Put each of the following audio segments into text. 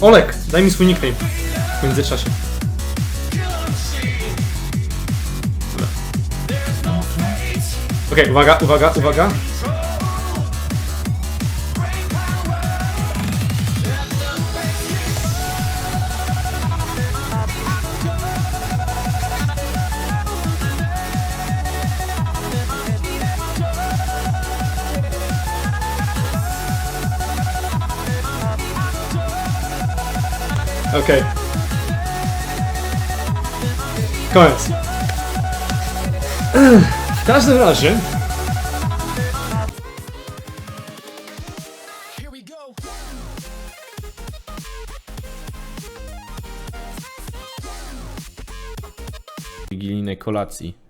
Olek, daj mi swój nickname. W międzyczasie. Okej, uwaga, uwaga, uwaga. Okej. Koniec. Ech, W każdym razie. kolacji.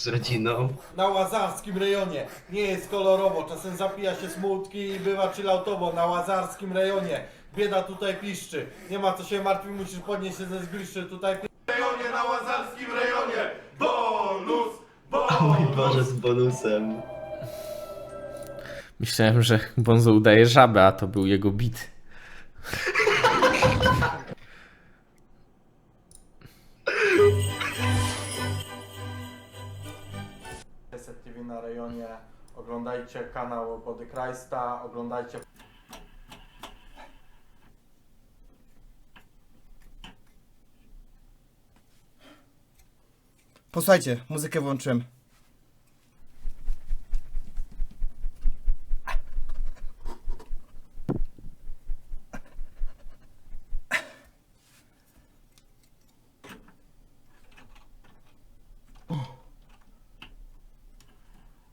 Z rodziną. na łazarskim rejonie. Nie jest kolorowo, czasem zapija się smutki i bywa chilloutowo na łazarskim rejonie. Bieda tutaj piszczy. Nie ma co się martwić, musisz podnieść się ze zgliszczy. Tutaj pi- rejonie na łazarskim rejonie. Bonus! O mój Boże, z bonusem. Myślałem, że Bonzo udaje żabę, a to był jego bit. Oglądajcie kanał Body Christa, oglądajcie Posłuchajcie, muzykę włączyłem.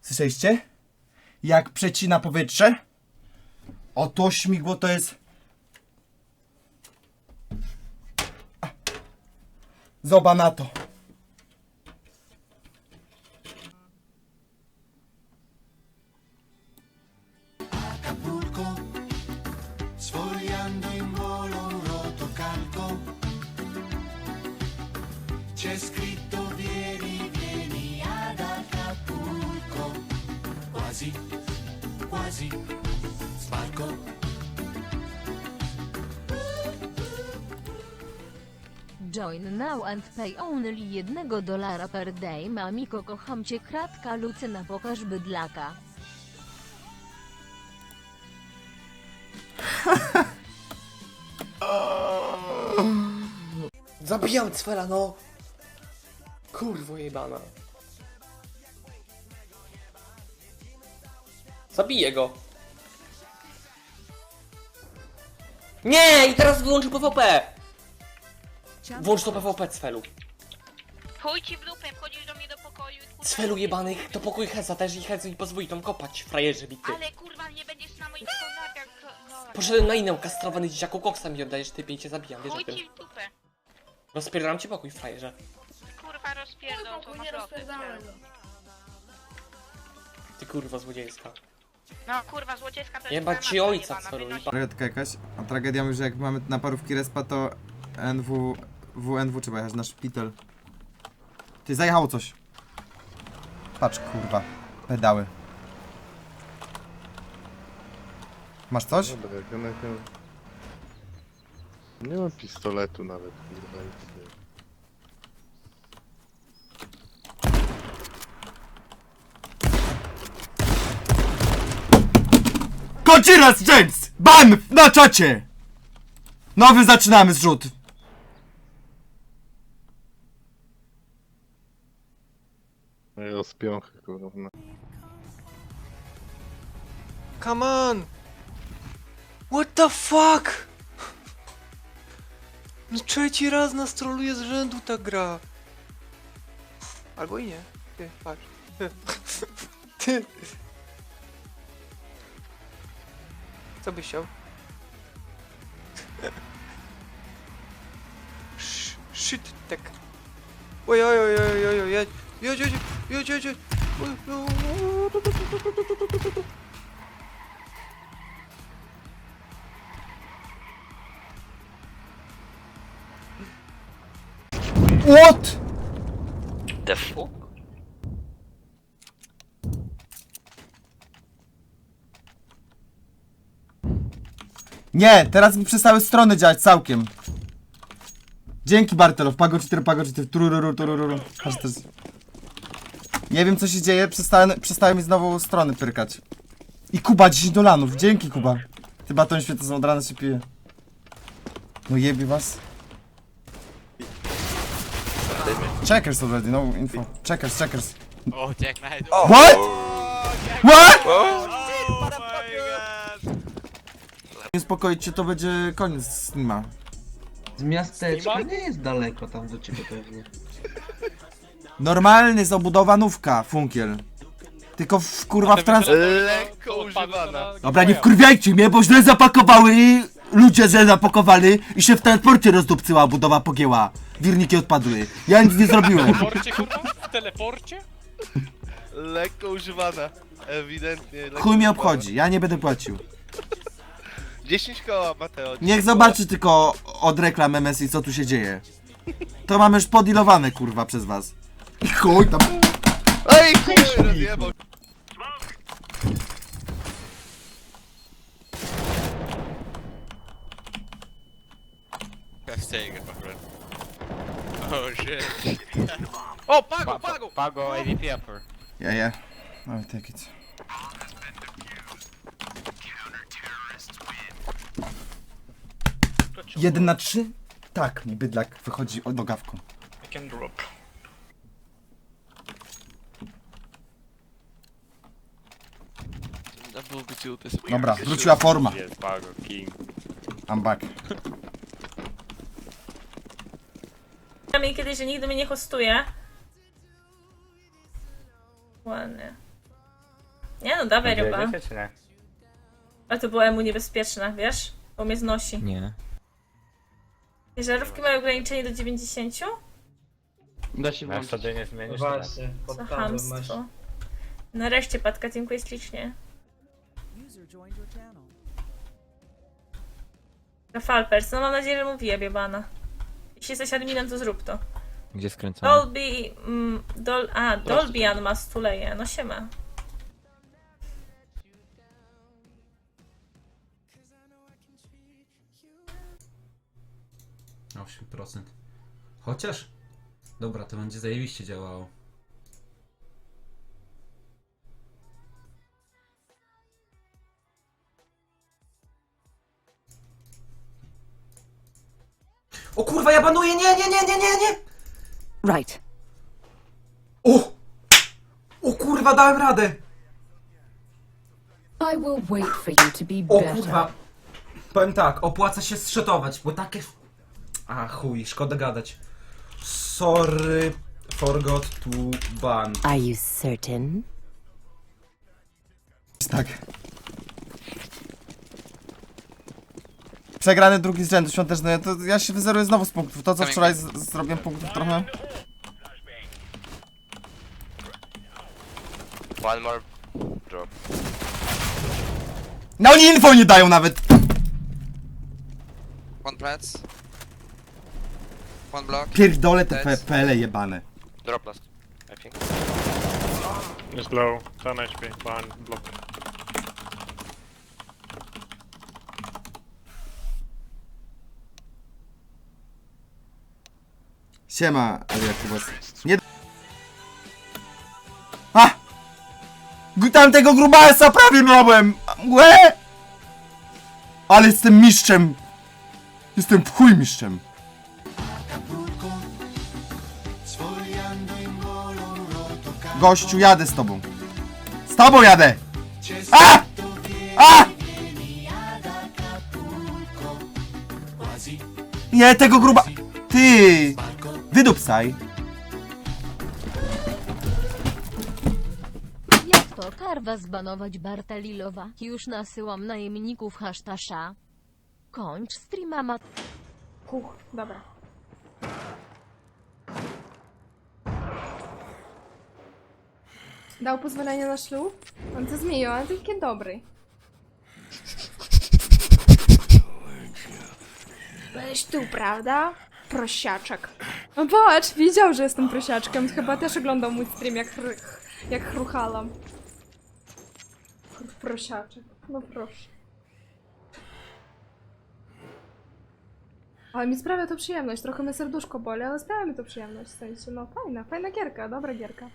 Słyszeliście? Jak przecina powietrze? O to śmigło to jest... Zoba na to. C'è scritto Join now and pay only jednego dolara per day. Mamiko kocham cię kratka Lucyna pokaż bydlaka. Zabijam Cwela, no! Kurwo jebana. Zabiję go. Nie! I teraz wyłączył PvP! Włącz to PvP, Cwelu. Chuj ci w dupę, wchodzisz do mnie do pokoju i kurwa... Cwelu jebanych, to pokój Heza też i Hez mi pozwoli tam kopać, frajerze bity. Ale kurwa nie będziesz na moich kontaktach, to... No. Poszedłem na inną kastrowany dzieciaku koksa mi oddajesz, ty pięcie zabijam, wiesz o Chuj tym. ci w dupę. Rozpierdalam ci pokój, frajerze. Kurwa rozpierdol to naprawdę. Ty kurwa złodziejska. No kurwa złodziejska to jest Jebać ci ojca, wynoś- jeba- Tragedia jakaś, a tragedia już jak mamy na parówki respa, to NW, WNW trzeba jechać na szpital. Ty, zajechało coś. Patrz, kurwa, pedały. Masz coś? Dobra, jak ja nie... Mam pistoletu nawet, kurwa, nic nie. Kończy raz, James! Ban! Na czacie! Nowy zaczynamy zrzut. No ja spiąchy, kurwa. Come on! What the fuck? No trzeci raz nas troluje z rzędu ta gra. Albo i nie. Ty, patrz. Ty. Co byś chciał? Sh- Shit, tak. Oj, oj, oj, oj, oj, oj, jedź, jedź, jedź, jedź, jedź, What? The fuck? Nie, teraz mi przestały strony działać całkiem. Dzięki Bartelow, pagoczyty, pagoczyty, turururu, turururu. Aż to jest... Nie wiem co się dzieje, przestałem, przestały mi znowu strony pyrkać. I Kuba, 10 dolanów, dzięki Kuba. Ty baton świetny od rana się pije. No jebie was. Checkers already, no info. Checkers, checkers. Oh, Jack Knight. What? What? Nie uspokoić się, to będzie koniec streama. Z miasteczka nie jest daleko tam do ciebie pewnie. Normalny zabudowanówka, funkiel. Tylko w kurwa w trans... Lekko używana. Dobra, nie wkurwiajcie mnie, bo źle zapakowały i ludzie źle zapakowali i się w transporcie rozdupcyła, budowa pogięła. Wirniki odpadły. Ja nic nie zrobiłem. W teleporcie? Lekko używana. Ewidentnie. lekko Chuj mnie używana. obchodzi, ja nie będę płacił. 10 koła, Mateo. 10 Niech koła. zobaczy tylko od reklam MSI, co tu się dzieje. To mamy już podilowane, kurwa, przez was. I chuj tam. Ej, chuj, rozjebał. It, my friend. Oh shit. oh, Pago, Pago! Pago, AVP upper. Ja, ja. No, take it. Jeden na trzy? Tak, mi bydlak wychodzi o nogawką. I can drop. Dobra, wróciła forma. Jest Pago, king. I'm back. mi kiedyś, że nigdy mnie nie hostuje. Ładnie. Nie no, dawaj ryba. A to było emu niebezpieczne, wiesz? Bo mnie znosi. Nie. Żarówki mają ograniczenie do 90? Da się Masz sobie nie zmienisz Właśnie, Co podpawem masz. chamstwo. Nareszcie, Patka, dziękuję ślicznie. Rafalpers, no mam nadzieję, że mu wyjebie bana. Jeśli jesteś adminem, to zrób to. Gdzie skręcamy? Dolby... Mm, dol, a, Dolby Atmos tuleje, no siema. Osiem procent. Chociaż? Dobra, to będzie zajebiście działało. O kurwa, ja banuję! Nie, nie, nie, nie, nie, nie! Right. O! O kurwa, dałem radę! I will wait for you to be O kurwa. Powiem tak, opłaca się strzetować, bo takie... A chuj, szkoda gadać. Sorry, forgot to ban. Are you certain? Tak. Przegrany drugi z rzędu świąteczny, to ja się wyzeruję znowu z punktów. To co wczoraj z- zrobiłem punktów trochę. One more drop. No oni info nie dają nawet! One plants. One block. Pierdolę te PPL jebane. Drop last. I think. Jest low. 10 HP. Behind block. Siema, Jakubas. Nie... A! Tamtego grubasa prawie miałem! Łe! Ale jestem mistrzem! Jestem w chuj mistrzem. Gościu, jadę z tobą. Z tobą jadę! A! A! Nie, tego gruba... Ty! Wydupsaj. Jak to karwa zbanować Bartalilowa? Już nasyłam najemników hasztasza. Kończ streama ma... Huch, dobra. Dał pozwolenie na ślub? On to zmienił, ale taki dobry. Byłeś tu, prawda? Prosiaczek. No patrz, wiedział, że jestem prosiaczkiem. Chyba też oglądał mój stream, jak, chr jak chruchalam. Prosiaczek, no proszę. Ale mi sprawia to przyjemność, trochę mnie serduszko boli, ale sprawia mi to przyjemność, w sensie, no fajna, fajna gierka, dobra gierka.